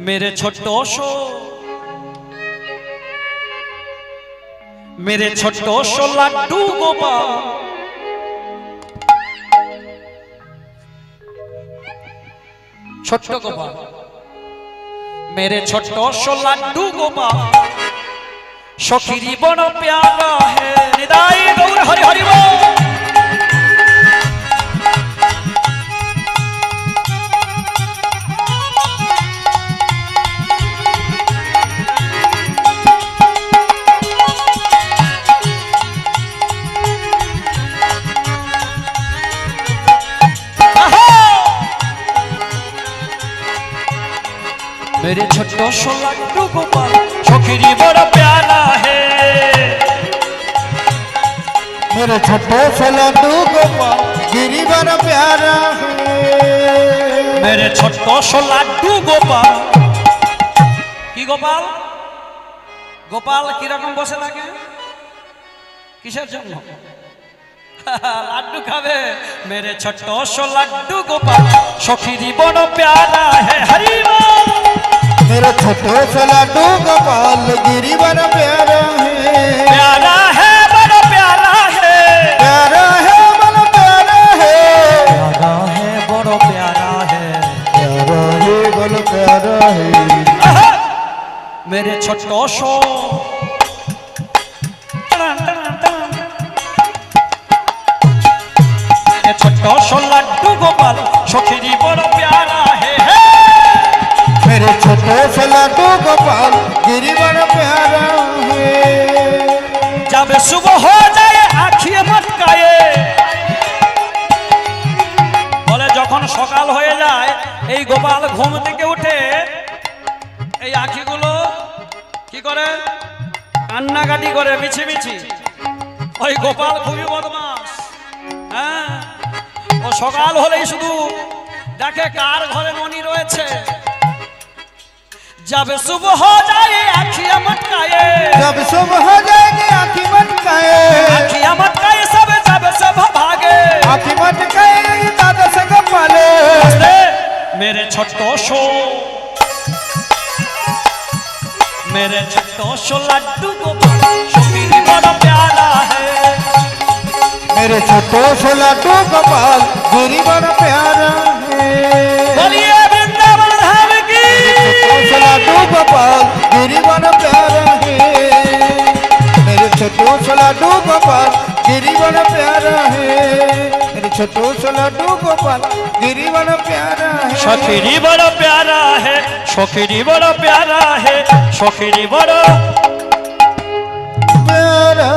মেরে ছোট্ট অশো মেরে ছোট্ট অশো লাড্ডু গোপাল ছোট্ট গোপাল মেরে ছোট্ট অশো লাড্ডু গোপাল সখী জীবন প্যারা হে নিদাই গৌর হরি হরি বল मेरे छोटो सो लड्डू गोपाल छोकरी बड़ा प्यारा है मेरे छोटे से लड्डू गोपाल गिरी बड़ा प्यारा है मेरे छोटो सो लड्डू गोपाल কি গোপাল গোপাল কিরকম বসে থাকে কিসের জন্য লাড্ডু খাবে মেরে ছোট্ট সো লাড্ডু গোপাল সখীরি বড় প্যারা হে হরি বল मेरे छोटे से लड्डू गोपाल गिरी बड़ा प्यारा है प्यारा है बड़ा प्यारा है प्यारा है बड़ा प्यारा है प्यारा है बड़ा प्यारा है प्यारा है बड़ा प्यारा है मेरे छोटो सो ये छोटो सो लड्डू गोपाल सखीरी बड़ा प्यारा जब सुबह हो जाए আখিয়ে মটকায়ে বলে যখন সকাল হয়ে যায় এই গোপাল ঘুম থেকে উঠে এই আখিগুলো কি করে কান্নাকাটি করে মিছি মিছি ওই গোপাল খুবই বদমাস হ্যাঁ ও সকাল হলেই শুধু দেখে কার ঘরে মনি রয়েছে যাবে শুভ হো যায় আখিয়া মটকায়ে जब सुबह हो जाएगी मेरे छोटो शो। मेरे छोटो शो लड्डू गोपाल बड़ा प्यारा है। मेरे छोटो से लड्डू गोपाल गिरी बड़ा प्यारा है। बोलिए वृंदावन धाम की। छोटे लड्डू गोपाल गिरी बड़ा प्यारा है। मेरे छोटो से लड्डू गोपाल गिरी बड़ा प्यारा है। मेरे छोटो से लड्डू गोपाल गिरी बड़ा प्यारा सखीरी बड़ा प्यारा है सखीरी बड़ा प्यारा है सखीरी बड़ा प्यारा